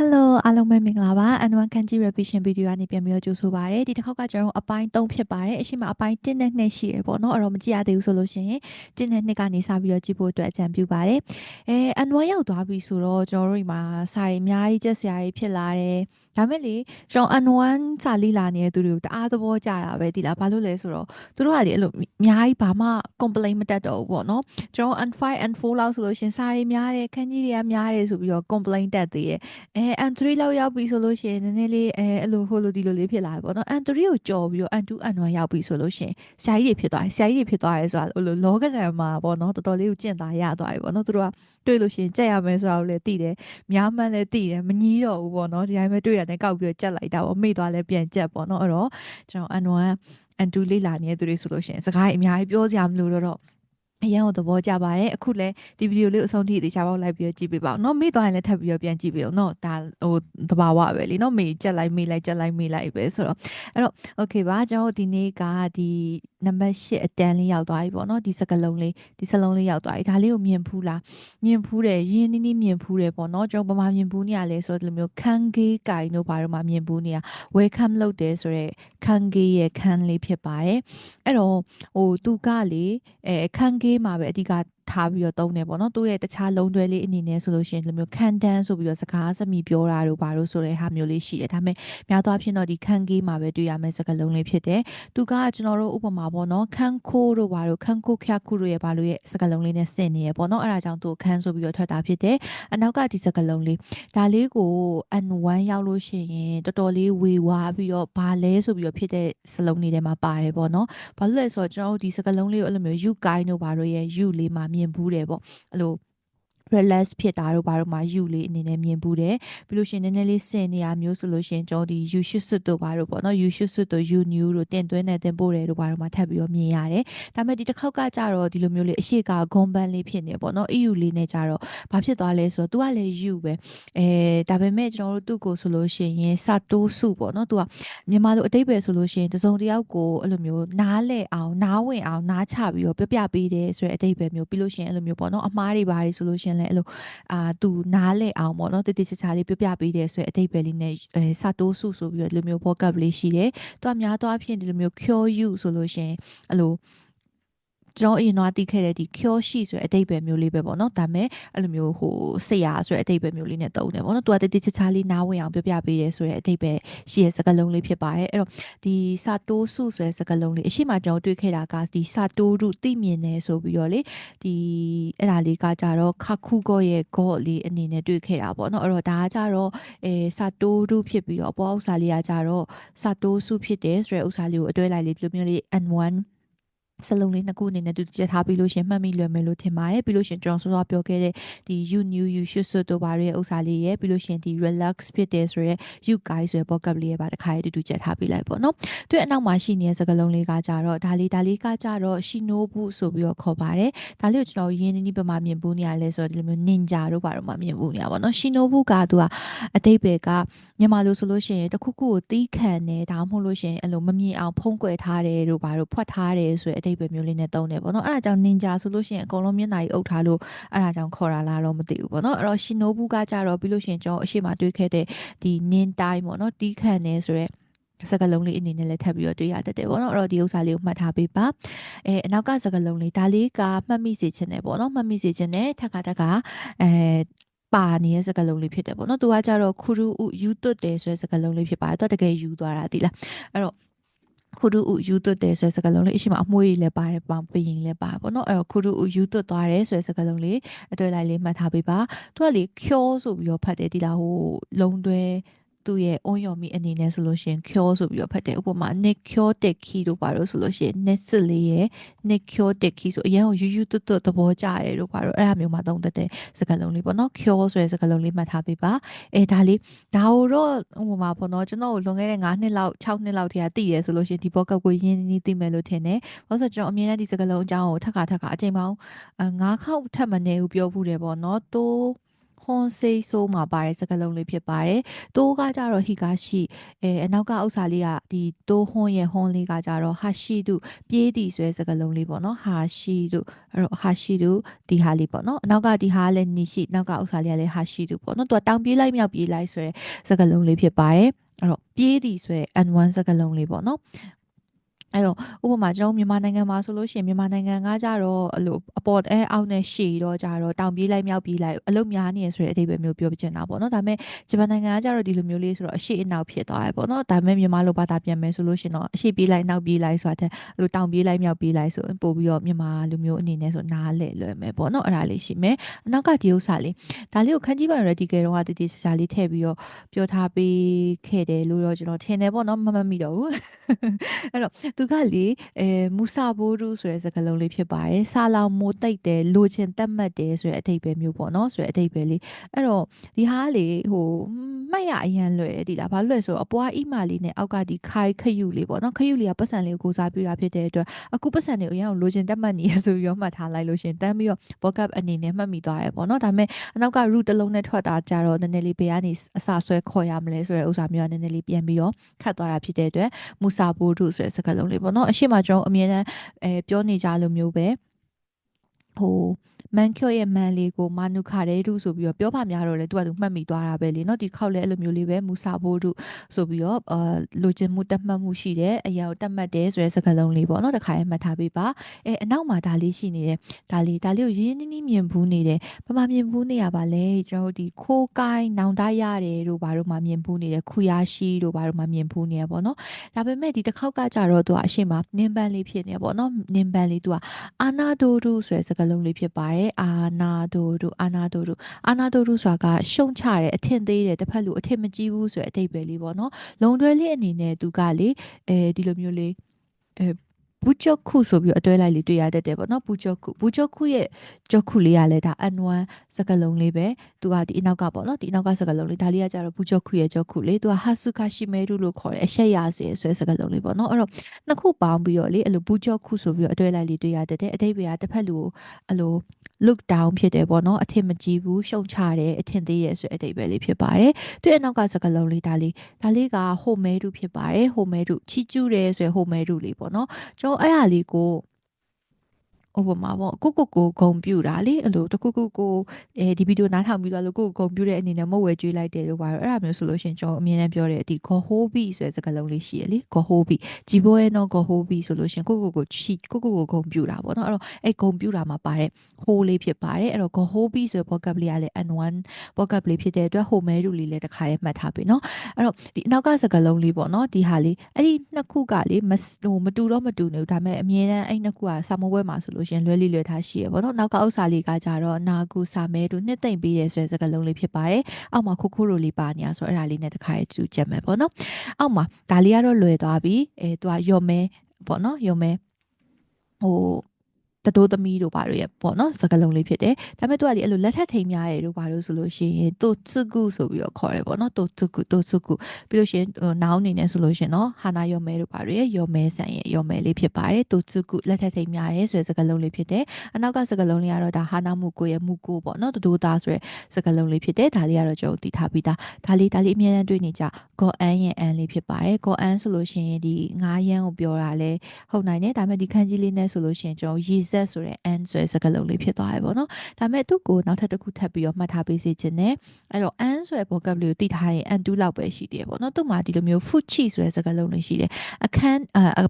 Hello အားလုံးပဲမင်္ဂလာပါ N1 ခန်းကြီး revision video ကနေပြန်ပြီးတော့ကြိုဆိုပါရစေဒီတစ်ခေါက်ကကျွန်တော်အပိုင်း3ဖြစ်ပါတယ်အရှိမအပိုင်း1နဲ့2ရှိရပေါ့နော်အဲ့တော့မကြည့်ရသေးဘူးဆိုလို့ရှိရင်1နဲ့2ကနေစပြီးတော့ကြည့်ဖို့အတွက်အကြံပြုပါတယ်အဲ N1 ရောက်သွားပြီဆိုတော့ကျွန်တော်တို့ဒီမှာစာရီအများကြီးချက်စရာကြီးဖြစ်လာတယ် ဒါမဲ့လေကျွန်တော် N1 စာလေးလာနေတဲ့သူတွေကိုတအားသဘောကျတာပဲဒီလားဘာလို့လဲဆိုတော့သူတို့ကလေအဲ့လိုအများကြီးဘာမှ complain မတတ်တော့ဘူးပေါ့နော်ကျွန်တော် N5 N4 လောက်ဆိုလို့ရှင်စာရီများတယ်ခန်းကြီးတွေကများတယ်ဆိုပြီးတော့ complain တက်သေးတယ်အဲ N3 လောက်ရောက်ပြီဆိုလို့ရှိရင်နည်းနည်းလေးအဲအဲ့လိုဟိုလိုဒီလိုလေးဖြစ်လာပြီပေါ့နော် N3 ကိုကြော်ပြီးတော့ N2 N1 ရောက်ပြီဆိုလို့ရှိရင်ဆရာကြီးတွေဖြစ်သွားတယ်ဆရာကြီးတွေဖြစ်သွားတယ်ဆိုတာဟိုလိုလောကဓာတ်မှာပေါ့နော်တော်တော်လေးကိုကျင့်သားရသွားပြီပေါ့နော်သူတို့ကတွေ့လို့ရှိရင်ကြက်ရမယ်ဆိုတာကိုလည်းသိတယ်များမှန်းလည်းသိတယ်မငီးတော့ဘူးပေါ့နော်ဒီတိုင်းပဲတွေ့ရတယ်ကောက်ပြီးတော့ကြက်လိုက်တာပေါ့မေ့သွားလဲပြန်ကြက်ပေါ့နော်အဲ့တော့ကျွန်တော် N1 N2 လေးလာနေတဲ့သူတွေဆိုလို့ရှိရင်စကားအများကြီးပြောစရာမလိုတော့ အရန်ကိုသဘောကျပါတယ်အခုလည်းဒီဗီဒီယိုလေးအဆုံးထိတေချာပေါက်လိုက်ပြီးတော့ကြည့်ပေးပါဦးเนาะမေ့သွားရင်လည်းထပ်ပြီးတော့ပြန်ကြည့်ပေးအောင်เนาะဒါဟိုသဘာဝပဲလीเนาะမေ့ကြက်လိုက်မေ့လိုက်ကြက်လိုက်မေ့လိုက်ပဲဆိုတော့အဲ့တော့ okay ပါကျွန်တော်တို့ဒီနေ့ကဒီနံပါတ်8အတန်းလေးရောက်သွားပြီပေါ့เนาะဒီစကလုံးလေးဒီစလုံးလေးရောက်သွားပြီဒါလေးကိုမြင်ဖူးလားမြင်ဖူးတယ်ရင်းနှီးနှီးမြင်ဖူးတယ်ပေါ့เนาะကျွန်တော်ဘာမှမြင်ဖူးနေရလဲဆိုတော့ဒီလိုမျိုးခန်းကေးကင်တို့ဘာတို့မှမြင်ဖူးနေရ welcome လုပ်တယ်ဆိုတော့ခန်းကေးရဲ့ခန်းလေးဖြစ်ပါတယ်အဲ့တော့ဟိုသူကလေအဲခန်းကေး ေးမှာပဲအဓိက ထားပြီးတော့သုံးတယ်ပေါ့နော်သူ့ရဲ့တခြားလုံးတွဲလေးအနေနဲ့ဆိုလို့ရှိရင်ဒီလိုမျိုးခန်းတန်းဆိုပြီးတော့စကားစမိပြောတာတို့ဘာလို့ဆိုတဲ့ဟာမျိုးလေးရှိတယ်ဒါပေမဲ့များသောအားဖြင့်တော့ဒီခန်းကေးမှာပဲတွေ့ရမယ့်စကားလုံးလေးဖြစ်တယ်သူကကျွန်တော်တို့ဥပမာပေါ့နော်ခန်းခိုးတို့ဘာလို့ခန်းခိုးခရခုတို့ရဲ့ဘာလို့ရဲ့စကားလုံးလေးနဲ့ဆင်နေရပေါ့နော်အဲ့ဒါကြောင့်သူခန်းဆိုပြီးတော့ထွက်တာဖြစ်တယ်အနောက်ကဒီစကားလုံးလေးဒါလေးကို N1 ရောက်လို့ရှိရင်တော်တော်လေးဝေဝါးပြီးတော့ဘာလဲဆိုပြီးတော့ဖြစ်တဲ့စလုံးလေးထဲမှာပါတယ်ပေါ့နော်ဘာလို့လဲဆိုတော့ကျွန်တော်တို့ဒီစကားလုံးလေးကိုအဲ့လိုမျိုး you guy တို့ဘာလို့ရဲ့ you လေးမှာမြင်ဘူးတယ်ပေါ့အဲ့လို relax ဖြစ်တာတို့ဘာလို့မှယူလေးအနေနဲ့မြင်ဘူးတယ်ပြီးလို့ရှိရင်နည်းနည်းလေးစင်နေရမျိုးဆိုလို့ရှိရင်ကျွန်တော်ဒီ you should sit တို့ဘာလို့ပေါ့နော် you should sit တို့ you new တို့တင်သွင်းတဲ့တင်ပို့တယ်တို့ဘာလို့မှထပ်ပြီးတော့မြင်ရတယ်ဒါပေမဲ့ဒီတစ်ခေါက်ကကြတော့ဒီလိုမျိုးလေးအရှိကဂွန်ဘန်လေးဖြစ်နေပေါ့နော် EU လေးနဲ့ကြတော့ဘာဖြစ်သွားလဲဆိုတော့ तू ကလည်း you ပဲအဲဒါပေမဲ့ကျွန်တော်တို့သူ့ကိုဆိုလို့ရှိရင်စတိုးစုပေါ့နော် तू ကမြန်မာလိုအတိတ်ပဲဆိုလို့ရှိရင်တစုံတယောက်ကိုအဲ့လိုမျိုးနားလဲအောင်နားဝင်အောင်နားချပြီးတော့ပြပြပေးတယ်ဆိုတဲ့အတိတ်ပဲမျိုးပြီးလို့ရှိရင်အဲ့လိုမျိုးပေါ့နော်အမားတွေဘာတွေဆိုလို့ရှိရင်လည်းအဲ့လိုအာသူနားလဲအောင်ပေါ့နော်တတိချာချာလေးပြပြပေးတယ်ဆိုတဲ့အတိတ်ပဲလေးနဲ့အဲစတိုးစုဆိုပြီးတော့ဒီလိုမျိုး vocab လေးရှိတယ်။သူကများသောအားဖြင့်ဒီလိုမျိုး cure you ဆိုလို့ရှိရင်အဲ့လို ကျွန်တော်အရင်တော့သိခဲ့တဲ့ဒီ cure ရှိဆိုတဲ့အတိတ်ပဲမျိုးလေးပဲပေါ့နော်ဒါပေမဲ့အဲ့လိုမျိုးဟိုဆရာဆိုတဲ့အတိတ်ပဲမျိုးလေးနဲ့တုံးတယ်ပေါ့နော်သူကတတိချာချာလေးနားဝင်အောင်ပြပြပေးတယ်ဆိုတဲ့အတိတ်ပဲရှိတဲ့စကားလုံးလေးဖြစ်ပါတယ်အဲ့တော့ဒီစာတိုးစုဆိုတဲ့စကားလုံးလေးအရှိမကျွန်တော်တွေ့ခဲ့တာကဒီစာတိုးရုသိမြင်နေဆိုပြီးတော့လေဒီအဲ့ဒါလေးကကြတော့ခခုကောရဲ့ god လေးအနေနဲ့တွေ့ခဲ့တာပေါ့နော်အဲ့တော့ဒါကကြတော့အဲစာတိုးရုဖြစ်ပြီးတော့အပေါ်ဥစ္စာလေးကကြတော့စာတိုးစုဖြစ်တယ်ဆိုတဲ့ဥစ္စာလေးကိုအတွဲလိုက်လေးဒီလိုမျိုးလေး n1 စလုံးလေးနှစ်ခုအနေနဲ့သူကြက်ထားပြီးလို့ရှင်မှတ်မိလွယ်မယ်လို့ထင်ပါတယ်ပြီးလို့ရှင်ကျွန်တော်စောစောပြောခဲ့တဲ့ဒီ you new you should so တို့ဘာတွေဥစ္စာလေးရဲ့ပြီးလို့ရှင်ဒီ relax ဖြစ်တယ်ဆိုရဲ you guys ဆိုရဲ vocab လေးရဲ့ပါတခါရေးတူတူကြက်ထားပြီးလိုက်ပေါ့နော်သူအနောက်မှာရှိနေတဲ့စကားလုံးလေးကကြတော့ဒါလေးဒါလေးကကြတော့ shinobu ဆိုပြီးတော့ခေါ်ပါတယ်ဒါလေးကိုကျွန်တော်ရင်းနှီးနှီးပမာမြင်ဘူးနေရလဲဆိုတော့ဒီလိုမျိုး ninja တို့ဘာတို့မှမြင်ဘူးနေရပါတော့ shinobu ကသူကအတိတ်ပဲကမြန်မာလိုဆိုလို့ရှိရင်တခုခုကိုတီးခံနေဒါမှမဟုတ်လို့ရှိရင်အဲ့လိုမမြင်အောင်ဖုံးကွယ်ထားတယ်တို့ဘာတို့ဖွက်ထားတယ်ဆိုတဲ့အတိတ်ပဲမျိုးလေးနဲ့တုံးတယ်ပေါ့နော်အဲ့ဒါကြောင့် ninja ဆိုလို့ရှိရင်အကုန်လုံးမျက်နှာကြီးအုပ်ထားလို့အဲ့ဒါကြောင့်ခေါ်တာလားတော့မသိဘူးပေါ့နော်အဲ့တော့ shinobu ကကြတော့ပြီးလို့ရှိရင်ကျွန်တော်အရှိမတွေးခဲ့တဲ့ဒီ nin tai ပေါ့နော်တီးခံနေဆိုတဲ့စကလုံးလေးအနေနဲ့လည်းထပ်ပြီးတော့တွေ့ရတတ်တယ်ပေါ့နော်အဲ့တော့ဒီဥစ္စာလေးကိုမှတ်ထားပေးပါအဲအနောက်ကစကလုံးလေးဒါလေးကမှတ်မိစေချင်တယ်ပေါ့နော်မှတ်မိစေချင်တယ်ထက်ကတက်ကအဲပါနေတဲ့စကားလုံးလေးဖြစ်တယ်ပေါ့နော်သူကကြတော့ခူရူဥယူသွတ်တယ်ဆိုတဲ့စကားလုံးလေးဖြစ်ပါတယ်သူကတကယ်ယူသွားတာတိလားအဲ့တော့ ခုရုဥယူသွတ်တယ်ဆိုတဲ့စကားလုံးလေးအရှိမအမွှေးကြီးလည်းပါတယ်ပေါင်ပရင်လည်းပါပေါ့နော်အဲ့တော့ခုရုဥယူသွတ်သွားတယ်ဆိုတဲ့စကားလုံးလေးအတွေ့လိုက်လေးမှတ်ထားပေးပါသူကလေကျောဆိုပြီးတော့ဖတ်တယ်ဒီလားဟိုလုံးတွဲ သူ့ရဲ့အွန်ယော်မီအနေနဲ့ဆိုလို့ရှိရင် cure ဆိုပြီးတော့ဖတ်တယ်ဥပမာ nick cure teki တို့ပါလို့ဆိုလို့ရှိရင် net စစ်လေးရဲ့ nick cure teki ဆိုအရင်ကယူယူတွတ်တွတ်သဘောကျတယ်တို့ပါတော့အဲ့ဒါမျိုးမှသုံးတတ်တဲ့စကားလုံးလေးပေါ့နော် cure ဆိုတဲ့စကားလုံးလေးမှတ်ထားပေးပါအဲဒါလေးဒါတော့ဥပမာပေါ့နော်ကျွန်တော်လွန်ခဲ့တဲ့9နှစ်လောက်6နှစ်လောက်တည်းကတည်ရဲဆိုလို့ရှိရင်ဒီ podcast ကိုရင်းနှီးသိမယ်လို့ထင်တယ်ဘာလို့ဆိုကျွန်တော်အမြဲတမ်းဒီစကားလုံးအကြောင်းကိုထပ်ခါထပ်ခါအချိန်ပေါင်း9ခေါက်ထပ်မနေဘူးပြောဘူးတယ်ပေါ့နော်တိုး ဟ hon sei so မှာပါတဲ့စကားလုံးလေးဖြစ်ပါတယ်တိုးကကြတော့ higashi အဲအနောက်ကဥစ္စာလေးကဒီတိုး hon ရဲ့ hon လေးကကြတော့ hashi တို့ပြေးတည်ဆိုတဲ့စကားလုံးလေးပေါ့နော် hashi တို့အဲ့တော့ hashi တို့ဒီဟာလေးပေါ့နော်အနောက်ကဒီဟာလည်း nishi နောက်ကဥစ္စာလေးကလည်း hashi တို့ပေါ့နော်သူကတောင်ပြေးလိုက်မြောက်ပြေးလိုက်ဆိုတဲ့စကားလုံးလေးဖြစ်ပါတယ်အဲ့တော့ပြေးတည်ဆိုတဲ့ n1 စကားလုံးလေးပေါ့နော် အဲ့တော့ဥပမာကျွန်တော်မြန်မာနိုင်ငံမှာဆိုလို့ရှိရင်မြန်မာနိုင်ငံကကြတော့အဲ့လိုအပေါ်အဲအောက်နဲ့ရှည်တော့ကြတော့တောင်ပြေးလိုက်မြောက်ပြေးလိုက်အလုပ်များနေရဆိုတဲ့အဓိပ္ပာယ်မျိုးပြောပြချင်တာပေါ့နော်ဒါပေမဲ့ဂျပန်နိုင်ငံကကြတော့ဒီလိုမျိုးလေးဆိုတော့အရှိအနောက်ဖြစ်သွားတယ်ပေါ့နော်ဒါပေမဲ့မြန်မာလိုဘာသာပြန်မယ်ဆိုလို့ရှိရင်တော့အရှိပြေးလိုက်နောက်ပြေးလိုက်ဆိုတာတဲ့အဲ့လိုတောင်ပြေးလိုက်မြောက်ပြေးလိုက်ဆိုပို့ပြီးတော့မြန်မာလူမျိုးအနေနဲ့ဆိုနားလဲလွယ်မယ်ပေါ့နော်အဲ့ဒါလေးရှိမယ်အနောက်ကဒီဥစ္စာလေးဒါလေးကိုခန်းကြီးပိုင် radical တော့တတိစစာလေးထည့်ပြီးတော့ပြောထားပေးခဲ့တယ်လို့တော့ကျွန်တော်ထင်တယ်ပေါ့နော်မမှတ်မိတော့ဘူးအဲ့တော့သူကလေအဲမူဆာဘိုးရူဆိုတဲ့စကားလုံးလေးဖြစ်ပါတယ်ဆာလောင်မိုတိတ်တယ်လိုချင်တတ်မှတ်တယ်ဆိုတဲ့အဓိပ္ပာယ်မျိုးပေါ့နော်ဆိုတဲ့အဓိပ္ပာယ်လေးအဲ့တော့ဒီဟာလေဟိုမှတ်ရအရန်လွယ်တယ်ဒီလားဘာလို့လဲဆိုတော့အပွားအီမာလေးနဲ့အောက်ကဒီခိုင်ခယူလေးပေါ့နော်ခယူလေးကပတ်စံလေးကိုကိုစားပြတာဖြစ်တဲ့အတွက်အခုပတ်စံလေးကိုအရန်လိုချင်တတ်မှတ်နေရဆိုပြီးတော့မှတ်ထားလိုက်လို့ရှင်တန်းပြီးတော့ backup အနေနဲ့မှတ်မိသွားတယ်ပေါ့နော်ဒါပေမဲ့အနောက်က root တစ်လုံးနဲ့ထွက်တာကြတော့နည်းနည်းလေးဘယ်ကနေအစာဆွဲခေါ်ရမလဲဆိုတဲ့ဥစ္စာမျိုးကနည်းနည်းလေးပြန်ပြီးတော့ခတ်သွားတာဖြစ်တဲ့အတွက်မူဆာဘိုးတို့ဆိုတဲ့စကားလုံးလေးပေါ့နော်အရှိမကျွန်တော်အမြဲတမ်းအဲပြောနေကြလိုမျိုးပဲဟို မန်ကျော့ရဲ့မန်လေးကိုမာနုခတဲ့တုဆိုပြီးတော့ပြောပါများတော့လေသူကသူမှတ်မိသွားတာပဲလေနော်ဒီခေါက်လဲအဲ့လိုမျိုးလေးပဲမူစာဖို့တုဆိုပြီးတော့အာလိုချင်မှုတတ်မှတ်မှုရှိတယ်အရာကိုတတ်မှတ်တယ်ဆိုတဲ့စကားလုံးလေးပေါ့နော်တခါရဲမှတ်ထားပေးပါအဲအနောက်မှာဒါလေးရှိနေတယ်ဒါလေးဒါလေးကိုရင်းနှီးနှီးမြင်ဘူးနေတယ်ဘာမှမြင်ဘူးနေရပါလဲကျွန်တော်တို့ဒီခိုးကိုင်းနောင်တရတယ်တို့ဘာတို့မှမြင်ဘူးနေတယ်ခူရရှိတို့ဘာတို့မှမြင်ဘူးနေရပေါ့နော်ဒါပေမဲ့ဒီတစ်ခေါက်ကကြတော့သူကအရှိမနင်းပန်းလေးဖြစ်နေပေါ့နော်နင်းပန်းလေးသူကအာနာဒိုဒူဆိုတဲ့စကားလုံးလေးဖြစ်ပါတယ်အာနာဒိုဒုအာနာဒိုဒုအာနာဒိုဒုဆိုတာကရှုံချတယ်အထင်သေးတယ်တစ်ဖက်လူအထင်မကြီးဘူးဆိုတဲ့အဓိပ္ပာယ်လေးပေါ့နော်လုံတွဲလေးအနေနဲ့သူကလေအဲဒီလိုမျိုးလေးအဲ ဘူချော့ခုဆိုပြီးအတွဲလိုက်လေးတွေ့ရတတ်တယ်ပေါ့နော်ဘူချော့ခုဘူချော့ခုရဲ့ကြော့ခုလေးကလည်းဒါ N1 စကလုံးလေးပဲသူကဒီအနောက်ကပေါ့နော်ဒီအနောက်ကစကလုံးလေးဒါလေးကကြတော့ဘူချော့ခုရဲ့ကြော့ခုလေးသူကဟာဆုခရှိမဲရုလို့ခေါ်တယ်အရှက်ရစေဆွဲစကလုံးလေးပေါ့နော်အဲ့တော့နှစ်ခုပေါင်းပြီးတော့လေအဲ့လိုဘူချော့ခုဆိုပြီးအတွဲလိုက်လေးတွေ့ရတတ်တယ်အတိတ်ကတစ်ဖက်လူကိုအဲ့လို look down ဖြစ်တယ်ပေါ့နော်အထင်မကြီးဘူးရှုံချတယ်အထင်သေးတယ်ဆိုတဲ့အတိတ်ပဲလေးဖြစ်ပါတယ်သူ့ရဲ့နောက်ကစကလုံးလေးဒါလေးဒါလေးကဟိုမဲရုဖြစ်ပါတယ်ဟိုမဲရုချီကျူးတယ်ဆိုရယ်ဟိုမဲရုလေးပေါ့နော်ကျွန်တော်အဲ့ဟာလေးကို ဥပမာပေါ့ကိုကိုကိုဂုံပြူတာလေအဲ့လိုတခုခုကိုအဲဒီဗီဒီယိုနားထောင်ပြီးတော့လို့ကိုကိုဂုံပြူတဲ့အနေနဲ့မဟုတ်ဝဲကျွေးလိုက်တယ်လို့ပါတော့အဲ့ဒါမျိုးဆိုလို့ရှင်ကျွန်တော်အမြင်နဲ့ပြောတဲ့ဒီဂေါ်ဟိုးဘီဆိုတဲ့စကားလုံးလေးရှိရလေဂေါ်ဟိုးဘီဂျီဘိုရဲ့နော်ဂေါ်ဟိုးဘီဆိုလို့ရှင်ကိုကိုကိုချီကိုကိုကိုဂုံပြူတာပေါ့နော်အဲ့တော့အဲ့ဂုံပြူတာမှာပါတဲ့ဟိုးလေးဖြစ်ပါတယ်အဲ့တော့ဂေါ်ဟိုးဘီဆိုတဲ့ vocab လေးကလည်း N1 vocab လေးဖြစ်တဲ့အတွက်ဟိုမဲရူလေးလည်းတစ်ခါတည်းမှတ်ထားပြီနော်အဲ့တော့ဒီအနောက်ကစကားလုံးလေးပေါ့နော်ဒီဟာလေးအဲ့ဒီနှစ်ခုကလေမဟိုမတူတော့မတူနေဘူးဒါပေမဲ့အမြဲတမ်းအဲ့နှစ်ခုကစာမပွဲမှာဆိုလို့ရှင်လွဲလိလွဲထားရှိရပေါ့နော်နောက်ကဥစ္စာလေးကကြတော့နာကူစာမဲတို့နှစ်သိမ့်ပေးတယ်ဆိုတဲ့စကားလုံးလေးဖြစ်ပါတယ်အောက်မှာခုခုရိုလေးပါနေရဆိုအဲ့ဒါလေးနဲ့တခါတူချက်မယ်ပေါ့နော်အောက်မှာဒါလေးကတော့လွယ်သွားပြီအဲသူကယော်မဲပေါ့နော်ယော်မဲဟို တတိုးသမီးတို့ဘာတို့ရဲ့ပေါ့နော်စကလုံးလေးဖြစ်တယ်ဒါပေမဲ့သူကဒီအဲ့လိုလက်ထက်ထိန်များတယ်တို့ဘာတို့ဆိုလို့ရှိရင်တိုချကုဆိုပြီးတော့ခေါ်တယ်ပေါ့နော်တိုချကုတိုချကုပြီးလို့ရှိရင်နောင်အနေနဲ့ဆိုလို့ရှိရင်တော့ဟာနာယောမဲတို့ဘာတို့ရဲ့ယောမဲဆန်ရဲ့ယောမဲလေးဖြစ်ပါတယ်တိုချကုလက်ထက်ထိန်များတယ်ဆိုတဲ့စကလုံးလေးဖြစ်တယ်အနောက်ကစကလုံးလေးကတော့ဒါဟာနာမှုကိုရဲ့မှုကိုပေါ့နော်တတိုးသားဆိုတဲ့စကလုံးလေးဖြစ်တယ်ဒါလေးကတော့ကျွန်တော်တည်ထားပြီးသားဒါလေးဒါလေးအမြဲတမ်းတွေ့နေကြဂေါ်အန်ရဲ့အန်လေးဖြစ်ပါတယ်ဂေါ်အန်ဆိုလို့ရှိရင်ဒီငါးရန်ကိုပြောတာလဲဟုတ်နိုင်တယ်ဒါပေမဲ့ဒီခန်းကြီးလေးနဲ့ဆိုလို့ရှိရင်ကျွန်တော်ရေစက်ဆိုတဲ့ and ဆိုတဲ့စကားလုံးလေးဖြစ်သွားရပေါ့နော်ဒါပေမဲ့သူ့ကိုနောက်ထပ်တစ်ခုထပ်ပြီးတော့မှတ်ထားပေးစေချင်တယ်အဲ့တော့ and ဆိုတဲ့ vocab လေးကိုသိထားရင် and 2လောက်ပဲရှိတယ်ပေါ့နော်သူ့မှာဒီလိုမျိုး fuchi ဆိုတဲ့စကားလုံးလေးရှိတယ်အခန်း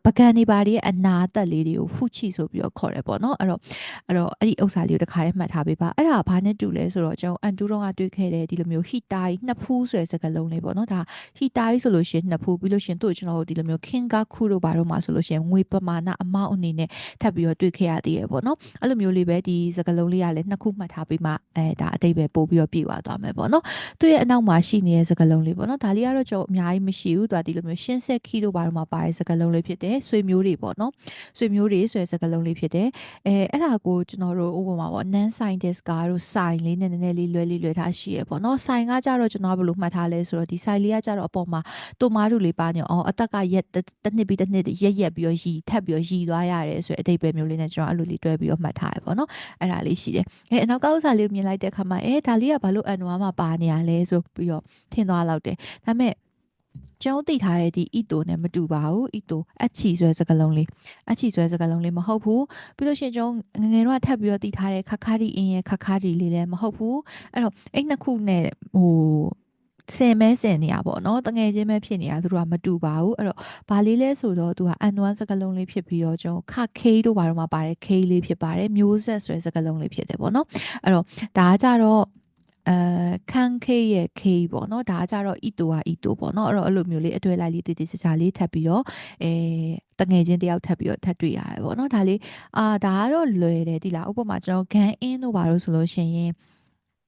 ပကံနေပါရဲ့အနာတက်လေးတွေကို fuchi ဆိုပြီးတော့ခေါ်တယ်ပေါ့နော်အဲ့တော့အဲ့တော့အဲ့ဒီဥစ္စာလေးကိုတစ်ခါလေးမှတ်ထားပေးပါအဲ့ဒါဘာနဲ့တူလဲဆိုတော့ကျွန်တော် and 2တော့ကတွေ့ခဲ့တယ်ဒီလိုမျိုး hitai နှစ်ဖူးဆိုတဲ့စကားလုံးလေးပေါ့နော်ဒါ hitai ဆိုလို့ရှိရင်နှစ်ဖူးပြီးလို့ရှိရင်သူ့ကျွန်တော်တို့ဒီလိုမျိုး kingaku တို့ဘာတို့မှာဆိုလို့ရှိရင်ငွေပမာဏအမောက်အနေနဲ့ထပ်ပြီးတော့တွေ့ခဲ့ရသေးတယ်ပေါ့နော်အဲ့လိုမျိုးလေးပဲဒီစကားလုံးလေးကလည်းနှစ်ခုမှတ်ထားပြီးမှအဲဒါအတိတ်ပဲပို့ပြီးတော့ပြေသွားသွားမယ်ပေါ့နော်သူ့ရဲ့အနောက်မှာရှိနေတဲ့စကားလုံးလေးပေါ့နော်ဒါလေးကတော့ကျွန်တော်အများကြီးမရှိဘူးသူကဒီလိုမျိုးရှင်းဆက်ခီတို့ဘာလို့မှပါတဲ့စကားလုံးလေးဖြစ်တယ်ဆွေမျိုးတွေပေါ့နော်ဆွေမျိုးတွေဆိုတဲ့စကားလုံးလေးဖြစ်တယ်အဲအဲ့ဒါကိုကျွန်တော်တို့ဥပမာပေါ့ non scientist ကတို့ sign လေးနဲ့နည်းနည်းလေးလွယ်လေးလွယ်ထားရှိရပေါ့နော် sign ကကြတော့ကျွန်တော်ဘယ်လိုမှတ်ထားလဲဆိုတော့ဒီ sign လေးကကြတော့အပေါ်မှာတိုမာတို့လေးပါနေအောင်အသက်ကရက်တစ်နှစ်ပြီးတစ်နှစ်ရက်ရက်ပြီးတော့ရီထပ်ပြီးတော့ရီသွားရတယ်ဆိုတဲ့အတိတ်ပဲမျိုးလေးနဲ့ကျွန်တော်အဲ့လိုလေးတွဲပြီးတော့မှတ်ထားရပေါ့နော်အဲ့ဒါလေးရှိတယ်အဲအနောက်ကဥစ္စာလေးကိုမြင်လိုက်တဲ့အခါမှာအဲဒါလေးကဘာလို့အန်နွားမှာပါနေရလဲဆိုပြီးတော့ထင်သွားလောက်တယ်ဒါပေမဲ့ကျွန်တော်သိထားတဲ့ဒီ ito နဲ့မတူပါဘူး ito အချီဆွဲစကားလုံးလေးအချီဆွဲစကားလုံးလေးမဟုတ်ဘူးပြီးလို့ရှိရင်ကျွန်တော်ငငယ်တော့ထပ်ပြီးတော့သိထားတဲ့ခခါဒီအင်းရဲ့ခခါဒီလေးလည်းမဟုတ်ဘူးအဲ့တော့အဲ့နှစ်ခုနဲ့ဟို စင်မဲစင်နေရပေါ့နော်တငယ်ချင်းပဲဖြစ်နေတာသူတို့ကမတူပါဘူးအဲ့တော့ဘာလေးလဲဆိုတော့သူကအန်နွမ်းစကလုံးလေးဖြစ်ပြီးတော့ကျွန်တော်ခခေးတို့ဘာတော့မှပါတယ်ခေးလေးဖြစ်ပါတယ်မျိုးဆက်ဆွဲစကလုံးလေးဖြစ်တယ်ပေါ့နော်အဲ့တော့ဒါကကြတော့အဲခန်းခေးရဲ့ခေးပေါ့နော်ဒါကကြတော့ဤတူဟာဤတူပေါ့နော်အဲ့တော့အဲ့လိုမျိုးလေးအတွဲလိုက်လေးတည်တည်ချာချာလေးထပ်ပြီးတော့အဲတငယ်ချင်းတယောက်ထပ်ပြီးတော့ထပ်တွေ့ရတယ်ပေါ့နော်ဒါလေးအာဒါကတော့လွယ်တယ်ဒီလားဥပမာကျွန်တော် gan in တို့ဘာလို့ဆိုလို့ရှိရင်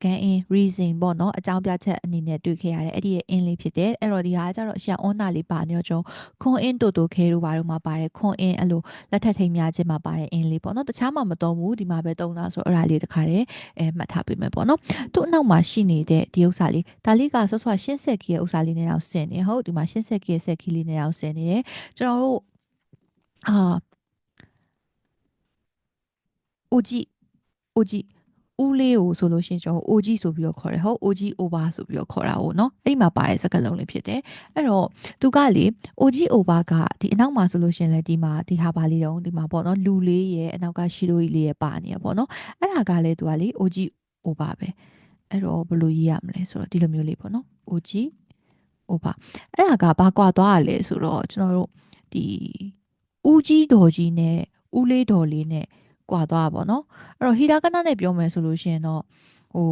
gan in reason ပေါ့နော်အကြောင်းပြချက်အနေနဲ့တွေ့ခဲ့ရတယ်အဲ့ဒီရဲ့ in လေးဖြစ်တယ်အဲ့တော့ဒီဟာကကျတော့အရှာ on နာလေးပါနေတော့ကျွန်တော်ခွန် in တိုတိုခဲတို့ဘာလို့မှာပါတယ်ခွန် in အဲ့လိုလက်ထက်ထိမ်းများခြင်းမှာပါတယ် in လေးပေါ့နော်တခြားမှာမတုံးဘူးဒီမှာပဲတုံးတာဆိုအဲ့ဒါလေးတခါတည်းအဲမှတ်ထားပေးမယ်ပေါ့နော်သူ့အနောက်မှာရှိနေတဲ့ဒီဥစ္စာလေးဒါလေးကဆော့ဆော့ရှင်းဆက်ခီရဲ့ဥစ္စာလေးနဲ့တော့ဆင်နေဟုတ်ဒီမှာရှင်းဆက်ခီရဲ့ဆက်ခီလေးနဲ့တော့ဆင်နေတယ်ကျွန်တော်တို့အာဦးကြည့်ဦးကြည့် ဦးလေးကိုဆိုလို့ရှိရင်ကျွန်တော် OG ဆိုပြီးတော့ခေါ်တယ်ဟုတ် OG over ဆိုပြီးတော့ခေါ်တာဟုတ်နော်အဲ့ဒီမှာပါတဲ့စကားလုံးလေးဖြစ်တယ်အဲ့တော့သူကလေ OG over ကဒီအနောက်မှာဆိုလို့ရှိရင်လည်းဒီမှာဒီဟာပါလေးတော့ဒီမှာပေါ့နော်လူလေးရဲ့အနောက်ကရှိလို့လေးရဲ့ပါနေရပေါ့နော်အဲ့ဒါကလည်းသူကလေ OG over ပဲအဲ့တော့ဘယ်လိုရေးရမလဲဆိုတော့ဒီလိုမျိုးလေးပေါ့နော် OG over အဲ့ဒါကဘာကွာသွားရလဲဆိုတော့ကျွန်တော်တို့ဒီဦးကြီးတော်ကြီးနဲ့ဦးလေးတော်လေးနဲ့ ကွာသွားတာပေါ့နော်အဲ့တော့ဟီရာကနာနဲ့ပြောမယ်ဆိုလို့ရှိရင်တော့ဟို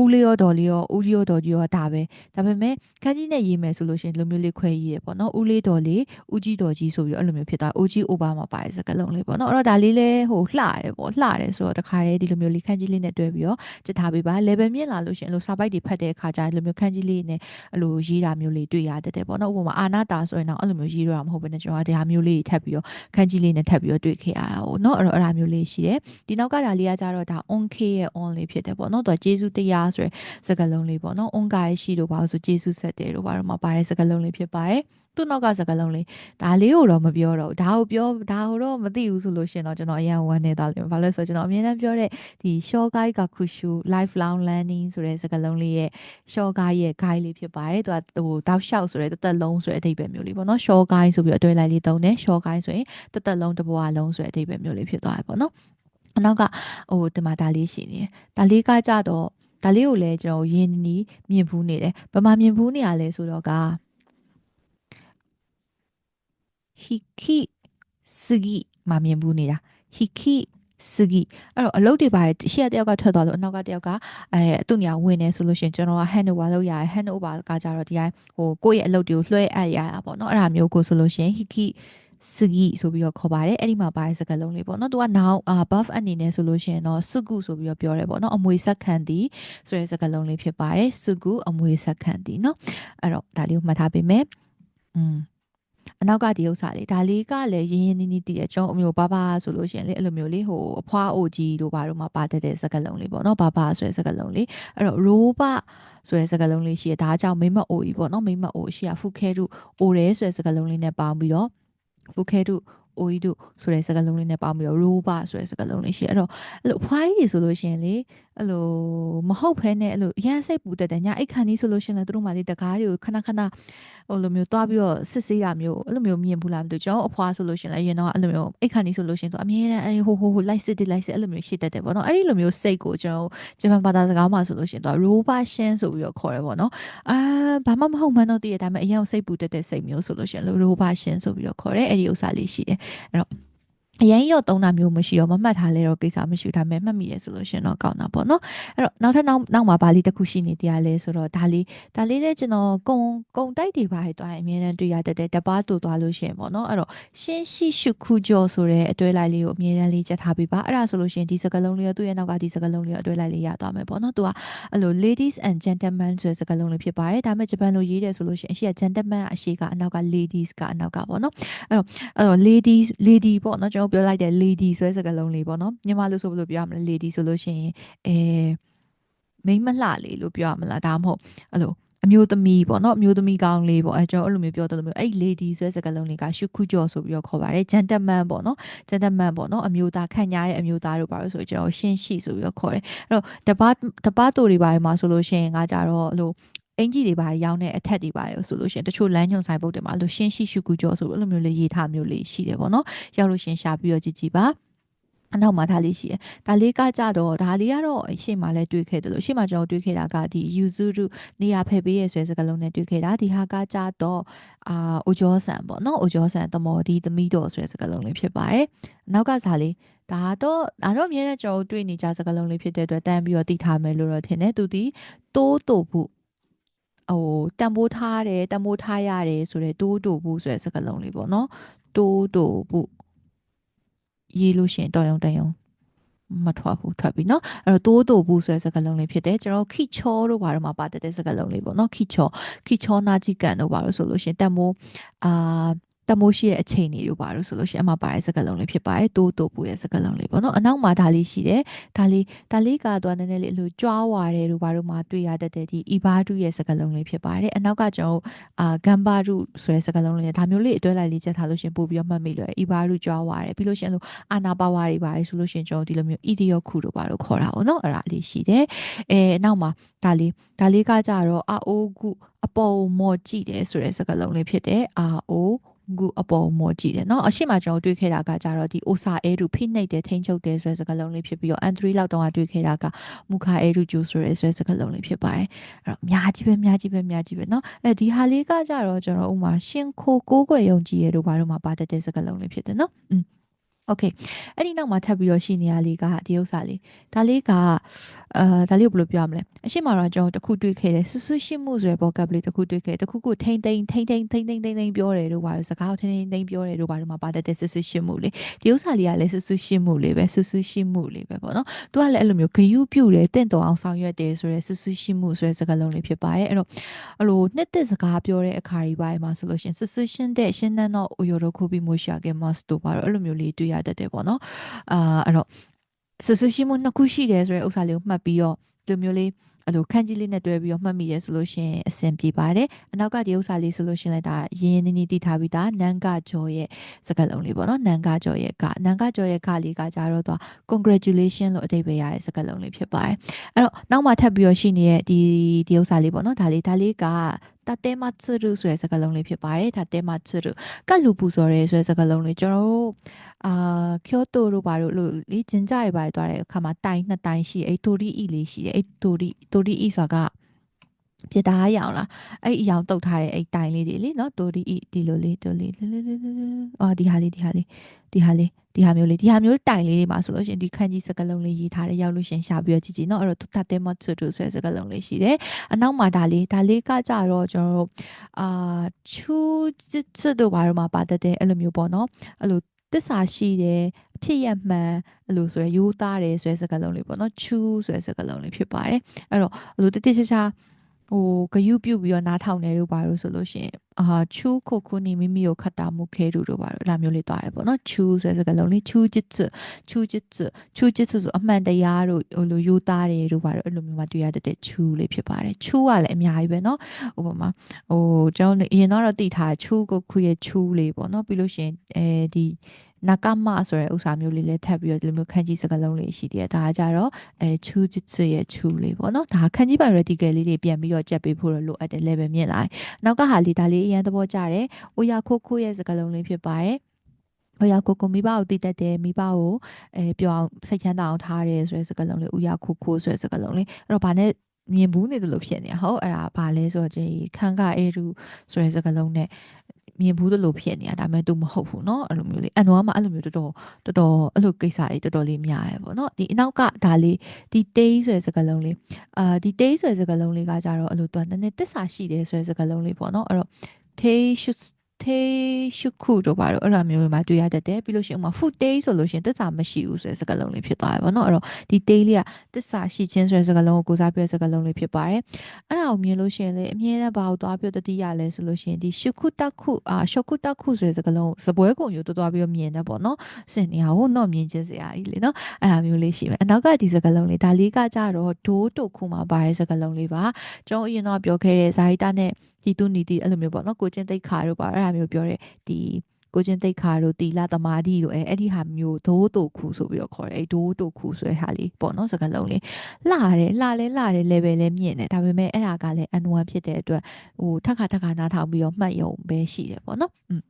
ဦးလေးရောဒေါ်လေးရောဦးကြီးရောဒေါ်ကြီးရောဒါပဲဒါပေမဲ့ခန်းကြီးနဲ့ရေးမယ်ဆိုလို့ရှိရင်လိုမျိုးလေးခွဲရေးရပေါ့နော်ဦးလေးဒေါ်လေးဦးကြီးဒေါ်ကြီးဆိုပြီးအဲ့လိုမျိုးဖြစ်သွားဦးကြီးအိုဘာမှာပါတဲ့စကားလုံးလေးပေါ့နော်အဲ့တော့ဒါလေးလဲဟိုလှတယ်ပေါ့လှတယ်ဆိုတော့တခါတည်းဒီလိုမျိုးလေးခန်းကြီးလေးနဲ့တွဲပြီးတော့ကြက်ထားပေးပါ level မြင့်လာလို့ရှိရင်လို့စာပိုက်တွေဖတ်တဲ့အခါကျရင်လိုမျိုးခန်းကြီးလေးနဲ့အဲ့လိုရေးတာမျိုးလေးတွေ့ရတတ်တယ်ပေါ့နော်ဥပမာအာနာတာဆိုရင်တော့အဲ့လိုမျိုးရေးရတာမဟုတ်ဘဲနဲ့ကျွန်တော်ကဒီဟာမျိုးလေးထပ်ပြီးတော့ခန်းကြီးလေးနဲ့ထပ်ပြီးတော့တွေ့ခဲ့ရတာပေါ့နော်အဲ့တော့အဲ့ဒါမျိုးလေးရှိတယ်ဒီနောက်ကဒါလေးကကြတော့ဒါ on k ရဲ့ on လေးဖြစ်တယ်ပေါ့နော်သူကဂျေစုတရားဆိုရယ်စကားလုံးလေးပေါ့နော်။ on ကရရှိလို့ပါဆိုဂျေစုဆက်တယ်လို့ပါတော့မှာပါတဲ့စကားလုံးလေးဖြစ်ပါတယ်။သူ့နောက်ကစကားလုံးလေးဒါလေးကိုတော့မပြောတော့ဘူးဒါကိုပြောဒါကိုတော့မသိဘူးဆိုလို့ရှင်တော့ကျွန်တော်အရင်ဝမ်းနေသွားလိမ့်မယ်ဘာလို့လဲဆိုတော့ကျွန်တော်အမြဲတမ်းပြောတဲ့ဒီ short guide ကခုရှု lifelong learning ဆိုတဲ့စကားလုံးလေးရဲ့ short guide ရဲ့ guide လေးဖြစ်ပါတယ်သူကဟိုတောက်လျှောက်ဆိုတဲ့တသက်လုံးဆိုတဲ့အဓိပ္ပာယ်မျိုးလေးပေါ့နော် short guide ဆိုပြီးတော့အတွဲလိုက်လေးတုံးတယ် short guide ဆိုရင်တသက်လုံးတစ်ဘဝလုံးဆိုတဲ့အဓိပ္ပာယ်မျိုးလေးဖြစ်သွားတယ်ပေါ့နော်အနောက်ကဟိုဒီမှာဒါလေးရှိနေတယ်ဒါလေးကကြတော့ ဒါလေးကိုလည်းကျွန်တော်ရင်းနီးမြင်ဖူးနေတယ်ဗမာမြင်ဖူးနေရလဲဆိုတော့ကဟီကီစဂီမမြင်ဖူးနေတာဟီကီစဂီအဲ့တော့အလုပ်တွေပါတယ်ရှေ့ကတယောက်ကထွက်သွားလို့အနောက်ကတယောက်ကအဲသူ့ညာဝင်နေဆိုလို့ရှင်ကျွန်တော်က hand over လုပ်ရတယ် hand over ကကြတော့ဒီတိုင်းဟိုကိုယ့်ရဲ့အလုပ်တွေကိုလွှဲအပ်ရတာပေါ့နော်အဲ့ဒါမျိုးကိုဆိုလို့ရှင်ဟီ ကီစဂီဆိုပြီးတော့ခေါ်ပါတယ်အဲ့ဒီမှာပါတဲ့စကားလုံးလေးပေါ့နော်သူက now buff အနေနဲ့ဆိုလို့ရှိရင်တော့စုကုဆိုပြီးတော့ပြောတယ်ပေါ့နော်အမွေဆက်ခံသည်ဆိုတဲ့စကားလုံးလေးဖြစ်ပါတယ်စုကုအမွေဆက်ခံသည်เนาะအဲ့တော့ဒါလေးကိုမှတ်ထားပေးမယ်อืมအနောက်ကဒီဥစ္စာလေးဒါလေးကလည်းရင်းရင်းနီးနီးတည်တယ်ကျွန်တော်အမျိုးဘာဘာဆိုလို့ရှိရင်လေအဲ့လိုမျိုးလေးဟိုအဖွားအိုကြီးတို့ဘာတို့မှပါတတ်တဲ့စကားလုံးလေးပေါ့နော်ဘာဘာဆိုတဲ့စကားလုံးလေးအဲ့တော့ roba ဆိုတဲ့စကားလုံးလေးရှိတယ်ဒါကြောင့်မိမအိုကြီးပေါ့နော်မိမအိုရှိရဖုခဲတို့အိုရဲဆိုတဲ့စကားလုံးလေးနဲ့ပေါင်းပြီးတော့ ဖုခဲတို့အိုကြီးတို့ဆိုတဲ့စကားလုံးလေးနဲ့ပေါင်းပြီးတော့ roba ဆိုတဲ့စကားလုံးလေးရှိအဲ့တော့အဲ့လိုအဖွားကြီးဆိုလို့ရှိရင်လေအဲ့လိုမဟုတ်ဖဲနဲ့အဲ့လိုရန်စိတ်ပူတတ်တယ်ညအိတ်ခါနီးဆိုလို့ရှိရင်လည်းသူတို့မှလေတကားတွေကိုခဏခဏ ဟိုလိုမျိုးတွားပြီးတော့စစ်ဆေးတာမျိုးအဲ့လိုမျိုးမြင်ဘူးလားမသိဘူးကျွန်တော်အဖွားဆိုလို့ရှိရင်လည်းရင်တော့အဲ့လိုမျိုးအိတ်ခါနီးဆိုလို့ရှိရင်သူအမြဲတမ်းအဲ့ဟိုဟိုဟိုလိုက်စစ်တစ်လိုက်စစ်အဲ့လိုမျိုးရှိတတ်တယ်ပေါ့နော်အဲ့ဒီလိုမျိုးစိတ်ကိုကျွန်တော်ဂျပန်ဘာသာစကားမှာဆိုလို့ရှိရင်သူ roba shin ဆိုပြီးတော့ခေါ်တယ်ပေါ့နော်အာဘာမှမဟုတ်မှန်းတော့သိရဒါပေမဲ့အရင်စိတ်ပူတတ်တဲ့စိတ်မျိုးဆိုလို့ရှိရင် roba shin ဆိုပြီးတော့ခေါ်တယ်အဲ့ဒီဥစ္စာလေးရှိတယ်အဲ့တော့ အရင်ရောသုံးတာမျိုးမရှိတော့မမှတ်ထားလဲတော့ကိစ္စမရှိဒါပေမဲ့မှတ်မိတယ်ဆိုလို့ရှင်တော့ကောင်းတာပေါ့နော်အဲ့တော့နောက်ထပ်နောက်နောက်မှာဗာလီတစ်ခုရှိနေတရားလဲဆိုတော့ဒါလေးဒါလေးလည်းကျွန်တော်ကုံကုံတိုက်တွေပါတွားရင်အများနဲ့တွေ့ရတတ်တဲ့တပားတူသွားလို့ရှင်ပေါ့နော်အဲ့တော့ရှင်းရှိရှုခုကျော်ဆိုတဲ့အတွဲလိုက်လေးကိုအများနဲ့လေးချက်ထားပေးပါအဲ့ဒါဆိုလို့ရှင်ဒီစကလုံးလေးရောသူ့ရဲ့နောက်ကဒီစကလုံးလေးရောအတွဲလိုက်လေးရသွားမယ်ပေါ့နော်သူကအဲ့လို ladies and gentlemen ဆိုတဲ့စကလုံးလေးဖြစ်ပါတယ်ဒါပေမဲ့ဂျပန်လိုရေးတယ်ဆိုလို့ရှင်အရှိက gentleman အရှိကအနောက်က ladies ကအနောက်ကပေါ့နော်အဲ့တော့အဲ့တော့ ladies lady ပေါ့နော်ကျွန်တော်ပြောလိုက်တဲ့ lady ဆိုတဲ့စကားလုံးလေးပေါ့နော်မြန်မာလို့ဆိုဘယ်လိုပြောရမလဲ lady ဆိုလို့ရှိရင်အဲမိန်းမလှလေးလို့ပြောရမလားဒါမှမဟုတ်အဲ့လိုအမျိုးသမီးပေါ့နော်အမျိုးသမီးကောင်းလေးပေါ့အဲကျွန်တော်အဲ့လိုမျိုးပြောတယ်လို့မျိုးအဲ့ lady ဆိုတဲ့စကားလုံးလေးကရှုခုကျော်ဆိုပြီးတော့ခေါ်ပါတယ် gentleman ပေါ့နော် gentleman ပေါ့နော်အမျိုးသားခန့်ညားတဲ့အမျိုးသားတို့ပါလို့ဆိုကျွန်တော်ရှင်းရှိဆိုပြီးတော့ခေါ်တယ်အဲ့တော့တပတ်တပတ်တူတွေပါမှာဆိုလို့ရှိရင်ကကြတော့အဲ့လို အင်ကြီးတွေပါရောင်းတဲ့အထက်တွေပါရောဆိုလို့ရှိရင်တချို့လမ်းညွန်ဆိုင်ပုတ်တွေမှာအဲ့လိုရှင်းရှိရှုကူကျော်ဆိုအဲ့လိုမျိုးလေးရေးထားမျိုးလေးရှိတယ်ပေါ့နော်ရောက်လို့ရှရင်ရှာပြီးတော့ကြည့်ကြည့်ပါအနောက်မှာဒါလေးရှိတယ်။ဒါလေးကကြတော့ဒါလေးကတော့ရှေ့မှာလည်းတွေ့ခဲ့တယ်လို့ရှေ့မှာကျွန်တော်တွေ့ခဲ့တာကဒီ Yuzuru နေရာဖယ်ပေးရဲ့ဆွဲစကားလုံးနဲ့တွေ့ခဲ့တာဒီဟာကကြတော့အာအိုဂျောဆန်ပေါ့နော်အိုဂျောဆန်တမော်ဒီသမီးတော်ဆွဲစကားလုံးလေးဖြစ်ပါတယ်။နောက်ကစားလေးဒါတော့ဒါတော့အများနဲ့ကျွန်တော်တွေ့နေကြစကားလုံးလေးဖြစ်တဲ့အတွက်တန်းပြီးတော့သိထားမယ်လို့တော့ထင်တယ်။သူဒီတိုးတိုဘူး ဟိုတန်ဖိုးထားတယ်တန်ဖိုးထားရတယ်ဆိုတဲ့တိုးတိုဘူးဆိုတဲ့စကားလုံးလေးပေါ့နော်။တိုးတိုဘူးရေးလို့ရှိရင်တော်ရုံတန်ရုံမထွက်ဘူးထွက်ပြီเนาะအဲ့တော့တိုးတိုဘူးဆိုတဲ့စကားလုံးလေးဖြစ်တယ်ကျွန်တော်ခိချောတို့ဘာလို့မှာပါတဲ့စကားလုံးလေးပေါ့เนาะခိချောခိချောနာจิကန်တို့ဘာလို့ဆိုလို့ရှိရင်တန်မိုးအာ တမိုးရှိတဲ့အချိန်တွေတို့ပါလို့ဆိုလို့ရှိရင်အမှပါတဲ့စကားလုံးလေးဖြစ်ပါတယ်တိုးတိုးပူရဲ့စကားလုံးလေးပေါ့နော်အနောက်မှာဒါလေးရှိတယ်ဒါလေးဒါလေးကတော့နည်းနည်းလေးအလိုကြွားဝါတယ်တို့ဘာလို့မှတွေ့ရတတ်တဲ့ဒီအီဘာဒုရဲ့စကားလုံးလေးဖြစ်ပါတယ်အနောက်ကကျွန်တော်အာဂမ်ဘာဒုဆိုတဲ့စကားလုံးလေးဒါမျိုးလေးအတွဲလိုက်လေးချက်ထားလို့ရှင်ပို့ပြီးတော့မှတ်မိလွယ်အီဘာဒုကြွားဝါတယ်ပြီးလို့ရှင်လို့အာနာပါဝါတွေပါတယ်ဆိုလို့ရှင်ကျွန်တော်ဒီလိုမျိုးအီဒီယောခုတို့ဘာလို့ခေါ်တာပေါ့နော်အဲ့ဒါလေးရှိတယ်အဲနောက်မှာဒါလေးဒါလေးကကြတော့အာအိုကုအပေါ်မော်ကြည့်တယ်ဆိုတဲ့စကားလုံးလေးဖြစ်တယ်အာအို ခုအပေါ်မော်ကြည့်တယ်เนาะအရှိမကျွန်တော်တွေ့ခဲ့တာကကြတော့ဒီ osa air တို့ဖိနှိပ်တယ်ထိန်းချုပ်တယ်ဆိုတဲ့စကားလုံးလေးဖြစ်ပြီးတော့ n3 လောက်တောင်ကတွေ့ခဲ့တာက muka air တို့ juice ဆိုတဲ့ဆိုတဲ့စကားလုံးလေးဖြစ်ပါတယ်အဲ့တော့အများကြီးပဲအများကြီးပဲအများကြီးပဲเนาะအဲဒီဟာလေးကကြတော့ကျွန်တော်ဥမာရှင်ခိုကိုးကွယ်ယုံကြည်ရတို့ဘာလို့မှပါတတ်တဲ့စကားလုံးလေးဖြစ်တယ်เนาะอืม โอเคအဲ့ဒီနောက်မှာထပ်ပြီးတော့ရှိနေရလေးကဒီဥစ္စာလေးဒါလေးကအာဒါလေးကိုဘယ်လိုပြောရမလဲအရှိမတော့ကျွန်တော်တခုတွေ့ခဲ့တယ်ဆူဆူရှိမှုဆိုရယ် vocab လေးတခုတွေ့ခဲ့တခုခုထိမ့်သိမ့်ထိမ့်သိမ့်ထိမ့်သိမ့်ထိမ့်သိမ့်ပြောတယ်လို့ပါလို့စကားကိုထိမ့်သိမ့်သိမ့်ပြောတယ်လို့ပါလို့မှာပါတတ်တဲ့ဆူဆူရှိမှုလေးဒီဥစ္စာလေးကလည်းဆူဆူရှိမှုလေးပဲဆူဆူရှိမှုလေးပဲပေါ့နော်သူကလည်းအဲ့လိုမျိုးဂယုပြုတယ်တင့်တော်အောင်ဆောင်ရွက်တယ်ဆိုရယ်ဆူဆူရှိမှုဆိုရယ်စကားလုံးလေးဖြစ်ပါတယ်အဲ့တော့အဲ့လိုနှစ်သက်စကားပြောတဲ့အခါကြီးပိုင်းမှာဆိုလို့ရှင်ဆူဆူရှင်းတဲ့ရှင်းတဲ့တော့ဥယောရခုပြီးမိုးရှာကဲမတ်တို့ပါတော့အဲ့လိုမျိုးလေးတွေ့ရ တတ်တယ်ပေါ့နော်အာအဲ့တော့ဆဆရှိမှုနှစ်ခုရှိတယ်ဆိုတဲ့ဥစ္စာလေးကိုမှတ်ပြီးတော့ဒီမျိုးလေးအဲ့လိုခန်းကြီးလေးနဲ့တွဲပြီးတော့မှတ်မိရဲဆိုလို့ရှင်အဆင်ပြေပါတယ်အနောက်ကဒီဥစ္စာလေးဆိုလို့ရှင်လည်းဒါရင်းရင်းနှီးနှီးတည်ထားပြီးသားနန်ကကျော်ရဲ့စကားလုံးလေးပေါ့နော်နန်ကကျော်ရဲ့ကနန်ကကျော်ရဲ့ကလေးကကြတော့တော့ congratulation လို့အတိတ်ပဲရတဲ့စကားလုံးလေးဖြစ်ပါတယ်အဲ့တော့နောက်မှထပ်ပြီးတော့ရှိနေတဲ့ဒီဒီဥစ္စာလေးပေါ့နော်ဒါလေးဒါလေးက တတဲမချရုဆိုတဲ့စကားလုံးလေးဖြစ်ပါတယ်ဒါတဲမချရုကတ်လူပူစော်ရဲဆိုတဲ့စကားလုံးလေးကျွန်တော်တို့အာကျိုတိုတို့ဘာလို့လို့လေကျင်ကြရပါသွားတဲ့အခါမှာတိုင်နှစ်တိုင်ရှိအဲ့တိုရီအီလေးရှိတယ်အဲ့တိုရီတိုရီအီဆိုတာကပြတားရောင်လားအဲ့အရောင်တုတ်ထားတဲ့အဲ့တိုင်လေးတွေလေနော်တိုဒီဒီလိုလေးတိုလေးအော်ဒီဟာလေးဒီဟာလေးဒီဟာလေး ဒီဟာမျိုးလေးဒီဟာမျိုးတိုင်လေးတွေမှာဆိုလို့ရှိရင်ဒီခန်းကြီးစကလုံးလေးရေးထားတဲ့ရောက်လို့ရှင်ရှာပြီးတော့ကြည့်ကြည့်နော်အဲ့တော့တတ်တဲမဆွတူဆွဲစကလုံးလေးရှိတယ်အနောက်မှာဒါလေးဒါလေးကကြတော့ကျွန်တော်တို့အာချူချစ်ချစ်တို့ဘာလို့မှပါတတ်တဲ့အဲ့လိုမျိုးပေါ့နော်အဲ့လိုတစ္ဆာရှိတယ်အဖြစ်ရမှန်အဲ့လိုဆိုရရိုးသားတယ်ဆိုတဲ့စကားလုံးလေးပေါ့နော်ချူဆိုတဲ့စကားလုံးလေးဖြစ်ပါတယ်အဲ့တော့အဲ့လိုတတိချာချာ ဟိုဂယုပြုတ်ပြီးတော့နားထောင်နေလို့ပါလို့ဆိုလို့ရှိရင်အာချူခုခုနီမိမိကိုခတ်တာမှုခဲတူတို့ပါလို့အဲ့လိုမျိုးလေးသွားတယ်ပေါ့နော်ချူဆိုတဲ့စကားလုံးလေးချူချစ်ချချူချစ်ချချူချစ်ဆိုအမှန်တရားတို့ဟိုလိုယူသားတယ်တို့ပါလို့အဲ့လိုမျိုးမှတွေ့ရတဲ့ချူလေးဖြစ်ပါတယ်ချူကလည်းအများကြီးပဲနော်ဟိုပမာဟိုကျွန်တော်အရင်တော့သိထားချူခုခုရဲ့ချူလေးပေါ့နော်ပြီးလို့ရှိရင်အဲဒီ နာကမဆိုတဲ့ဥစ္စာမျိုးလေးလည်းထပ်ပြီးတော့ဒီလိုမျိုးခန်းကြီးစကားလုံးလေးရှိတယ်ဒါကကြတော့အဲချူချစ်ရဲ့ချူလေးပေါ့နော်ဒါခန်းကြီးပါ radical လေးတွေပြန်ပြီးတော့ကြက်ပေးဖို့တော့လိုအပ်တယ် level မြင့်လာနောက်ကဟာလေးဒါလေးအရင်သဘောကျတယ်အိုယာခိုခိုရဲ့စကားလုံးလေးဖြစ်ပါတယ်ဟိုရကိုကိုမိဘကိုတည်တတ်တယ်မိဘကိုအဲပြောအောင်စိတ်ချမ်းသာအောင်ထားတယ်ဆိုတဲ့စကားလုံးလေးဥရခိုခိုဆိုတဲ့စကားလုံးလေးအဲ့တော့ဗာနဲ့မြင်ဘူးနေတယ်လို့ဖြစ်နေဟုတ်အဲ့ဒါဘာလဲဆိုတော့ဒီခန်းကအေရူဆိုတဲ့စကားလုံးနဲ့ မြင်ဘူးလို့ဖြစ်နေတာဒါပေမဲ့ तू မဟုတ်ဘူးเนาะအဲ့လိုမျိုးလေးအန်နောကမှအဲ့လိုမျိုးတော်တော်တော်တော်အဲ့လိုကိစ္စလေးတော်တော်လေးများတယ်ပေါ့เนาะဒီအနောက်ကဒါလေးဒီတေးဆိုတဲ့စကားလုံးလေးအာဒီတေးဆိုတဲ့စကားလုံးလေးကကြတော့အဲ့လိုသူကနည်းနည်းတစ္ဆာရှိတယ်ဆိုတဲ့စကားလုံးလေးပေါ့เนาะအဲ့တော့ they should day ရှုခုတို့ပါတော့အဲ့လိုမျိုးတွေမှာတွေ့ရတတ်တယ်ပြီးလို့ရှိရင်ဥမာ food day ဆိုလို့ရှိရင်တစ္ဆာမရှိဘူးဆိုတဲ့စကားလုံးလေးဖြစ်သွားတယ်ပေါ့နော်အဲ့တော့ဒီ day လေးကတစ္ဆာရှိခြင်းဆိုတဲ့စကားလုံးကိုကိုစားပြတဲ့စကားလုံးလေးဖြစ်ပါတယ်အဲ့ဒါကိုမြင်လို့ရှိရင်လေအမြဲတမ်းဘာကိုသွားပြတတိရလဲဆိုလို့ရှိရင်ဒီရှုခုတက်ခုအာရှုခုတက်ခုဆိုတဲ့စကားလုံးစပွဲကုံမျိုးတွသွားပြီးတော့မြင်တယ်ပေါ့နော်စင်နေအောင်တော့မြင်ခြင်းစရာကြီးလေနော်အဲ့ဒါမျိုးလေးရှိမယ်အနောက်ကဒီစကားလုံးလေးဒါလေးကကြတော့ဒိုးတုတ်ခုမှာပါတဲ့စကားလုံးလေးပါကျွန်တော်အရင်တော့ပြောခဲ့တဲ့ဇာဟိတာနဲ့ဒီတူနီတီအဲ့လိုမျိုးပေါ့နော်ကိုချင်းသိခါတို့ပါအဲ့ဒါမျိုးပြောတဲ့ဒီကိုချင်းသိခါတို့တီလာသမာဓိတို့အဲအဲ့ဒီဟာမျိုးဒိုးတုတ်ခုဆိုပြီးတော့ခေါ်တယ်အဲ့ဒိုးတုတ်ခုဆိုတဲ့ဟာလေးပေါ့နော်စကားလုံးလေးလှတယ်လှလဲလှတယ် level လဲမြင့်တယ်ဒါပေမဲ့အဲ့ဒါကလည်း N1 ဖြစ်တဲ့အတွက်ဟိုထက်ခါထက်ခါနားထောင်ပြီးတော့မှတ်ရုံပဲရှိတယ်ပေါ့နော်อืม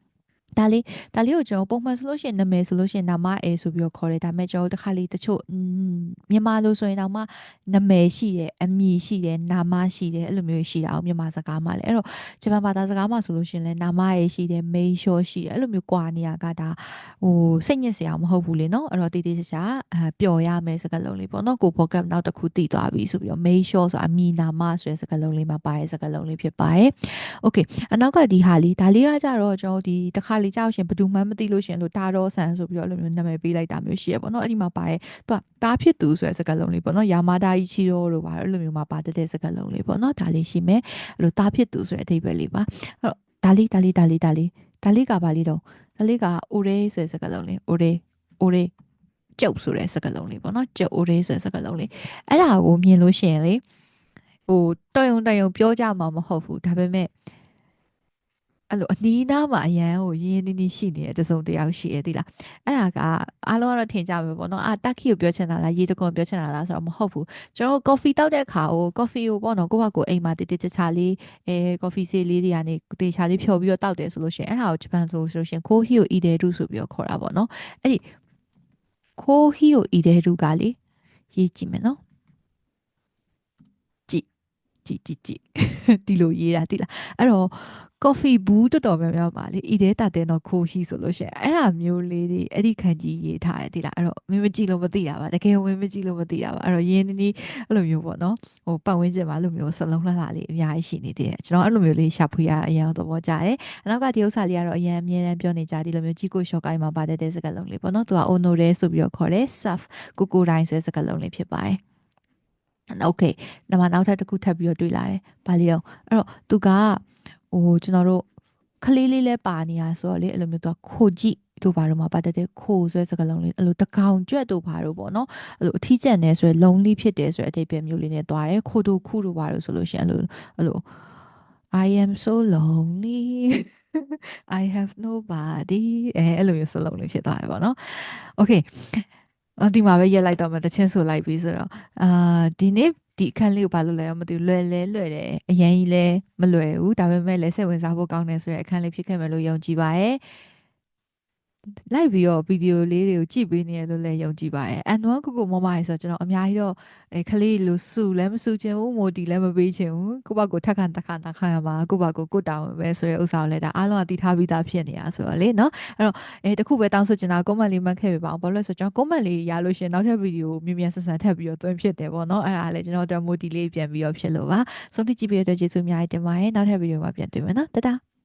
ဒါလေးဒါလေးကိုကျွန်တော်ပုံမှန်ဆိုလို့ရှိရင်နာမည်ဆိုလို့ရှိရင်နာမအဲဆိုပြီးတော့ခေါ်တယ်ဒါပေမဲ့ကျွန်တော်တို့တစ်ခါလေးတချို့မြန်မာလိုဆိုရင်တော့မှနာမည်ရှိတယ်အမည်ရှိတယ်နာမရှိတယ်အဲ့လိုမျိုးရှိတာအောင်မြန်မာစကားမှာလည်းအဲ့တော့ဂျပန်ဘာသာစကားမှာဆိုလို့ရှိရင်လည်းနာမရရှိတယ် main show ရှိတယ်အဲ့လိုမျိုးကွာနေရကဒါဟိုစိတ်ညစ်စရာမဟုတ်ဘူးလေနော်အဲ့တော့တိတိကျကျပျော်ရမယ်စကားလုံးလေးပေါ့နော်ကိုဘောကပ်နောက်တစ်ခုတည်သွားပြီဆိုပြီးတော့ main show ဆိုအမည်နာမဆိုတဲ့စကားလုံးလေးမှာပါတဲ့စကားလုံးလေးဖြစ်ပါတယ် okay အနောက်ကဒီဟာလေးဒါလေးကကြတော့ကျွန်တော်ဒီတစ်ခါလေးကြောက်ရှင်ဘယ်သူမှမသိလို့ရှင်လို့တာတော်ဆန်ဆိုပြီးတော့အဲ့လိုမျိုးနာမည်ပေးလိုက်တာမျိုးရှိရပေါ့နော်အဲ့ဒီမှာပါတယ်သူကတားဖြစ်သူဆိုတဲ့စကားလုံးလေးပေါ့နော်ယာမာဒါအီချီရိုတို့ပါအဲ့လိုမျိုးမှာပါတဲ့စကားလုံးလေးပေါ့နော်ဒါလေးရှိမယ်အဲ့လိုတားဖြစ်သူဆိုတဲ့အဓိပ္ပာယ်လေးပါအဲ့တော့ဒါလေးဒါလေးဒါလေးဒါလေးဒါလေးကပါလေးတော့ဒါလေးကအိုရေဆိုတဲ့စကားလုံးလေးအိုရေအိုရေကျုပ်ဆိုတဲ့စကားလုံးလေးပေါ့နော်ကျုပ်အိုရေဆိုတဲ့စကားလုံးလေးအဲ့ဒါကိုမြင်လို့ရှိရင်လေဟိုတော်ယုံတော်ယုံပြောကြမှာမဟုတ်ဘူးဒါပေမဲ့ အဲ့လိုအနီးနားမှာအရန်ကိုရင်းနှီးနှီးရှိနေတဲ့တစုံတယောက်ရှိရဲ့ဒီလားအဲ့ဒါကအားလုံးကတော့ထင်ကြပဲပေါ့နော်အာတက်ခီကိုပြောချင်တာလားရေတကွန်ပြောချင်တာလားဆိုတော့မဟုတ်ဘူးကျွန်တော် coffee တောက်တဲ့အခါကို coffee ကိုပေါ့နော်ကိုယ့်ဘာကိုအိမ်မှာတိတိကျကျလေးအဲ coffee ဆေးလေးတွေကနေတေချာလေးဖြော်ပြီးတော့တောက်တယ်ဆိုလို့ရှိရင်အဲ့ဒါကိုဂျပန်ဆိုလို့ရှိရင် kohi ကို ideru ဆိုပြီးတော့ခေါ်တာပေါ့နော်အဲ့ဒီ kohi ကို ideru ကလေရေးကြည့်မယ်နော်ကြည့် ကြည့်ကြည့်ကြည့်ဒီလိုရေးတာတိလားအဲ့တော့ coffee ဘူးတော်တော်များများပါလေဤတဲ့တတဲ့တော့ခိုးရှိဆိုလို့ရှိရင်အဲ့ဒါမျိုးလေးတွေအဲ့ဒီခံကြီးရေးထားတယ်ဒီလားအဲ့တော့မင်းမကြည့်လို့မသိတာပါတကယ်ဝင်မကြည့်လို့မသိတာပါအဲ့တော့ရင်းနှီးအဲ့လိုမျိုးပေါ့နော်ဟိုပတ်ဝန်းကျင်မှာအဲ့လိုမျိုးစလုံးလှလှလေးအများကြီးရှိနေသေးတယ်ကျွန်တော်အဲ့လိုမျိုးလေးရှာဖွေရအရင်တော့ပေါ်ကြတယ်အနောက်ကဒီဥစ္စာလေးကတော့အရင်အမြဲတမ်းပြောနေကြဒီလိုမျိုးကြီးကိုရှော့ကိုင်းမှာပါတဲ့တဲ့စကားလုံးလေးပေါ့နော်သူက ono ရဲဆိုပြီးတော့ခေါ်တယ် surf ကိုကိုတိုင်းဆိုတဲ့စကားလုံးလေးဖြစ်ပါတယ် โอเคဒါမှနောက်ထပ်တစ်ခုထပ်ပြီးတော့တွေ့လာတယ်။ဘာလို့လဲ။အဲ့တော့သူကဟိုကျွန်တော်တို့ခလေးလေးလဲပါနေရဆိုတော့လေအဲ့လိုမျိုးသူကခိုကြည့်တို့ဘာလို့မှပတ်တဲ့ခိုဆွဲစကားလုံးလေးအဲ့လိုတကောင်ကြွက်တို့ဘာလို့ပေါ့နော်အဲ့လိုအထီးကျန်နေဆိုရယ်လုံးလေးဖြစ်တယ်ဆိုရယ်အတိတ်ပဲမျိုးလေးနဲ့တွားတယ်ခိုတို့ခုတို့ဘာလို့ဆိုလို့ရှိရင်အဲ့လိုအဲ့လို I am so lonely I have nobody အဲအဲ့လိုမျိုးစလုံးလေးဖြစ်သွားတယ်ပေါ့နော် Okay အဒီမှာပဲရက်လိုက်တော့မှတချင်းဆိုလိုက်ပြီဆိုတော့အာဒီနေ့ဒီအခန်းလေးကိုဘာလို့လဲမသိဘူးလွယ်လဲလွယ်တယ်အရင်ကြီးလဲမလွယ်ဘူးဒါပေမဲ့လည်းစိတ်ဝင်စားဖို့ကောင်းတယ်ဆိုတဲ့အခန်းလေးဖြစ်ခဲ့မယ်လို့ယုံကြည်ပါတယ် လိုက်ပြီးတော့ဗီဒီယိုလေးတွေကိုကြည့်ပေးနေရလို့လည်းယုံကြည်ပါတယ်။ N1 ကိုကိုမမရေဆိုတော့ကျွန်တော်အများကြီးတော့အဲခလေးလို့စုလည်းမစုချင်ဘူးမိုတီလည်းမပေးချင်ဘူးကိုဘကိုထက်ခါတခါတခါရမှာကိုဘကိုကိုတောင်းပဲဆိုရဲဥစ္စာကိုလည်းဒါအားလုံးကတည်ထားပြီးသားဖြစ်နေတာဆိုတော့လေနော်အဲ့တော့အဲတခုပဲတောင်းဆိုချင်တာကွန်မန့်လေးမှတ်ခဲ့ပြပါအောင်ဘာလို့လဲဆိုတော့ကျွန်တော်ကွန်မန့်လေးရလို့ရှင်နောက်ထပ်ဗီဒီယိုမြင်မြန်ဆန်ဆန်ထပ်ပြီးတော့သွင်းဖြစ်တယ်ပေါ့နော်အဲ့ဒါလည်းကျွန်တော်တို့မိုတီလေးပြန်ပြီးတော့ဖြစ်လို့ပါဆုံးဖြတ်ကြည့်ပြီးတော့ကျေးဇူးအများကြီးတင်ပါတယ်နောက်ထပ်ဗီဒီယိုမှာပြန်တွေ့မယ်နော်တတား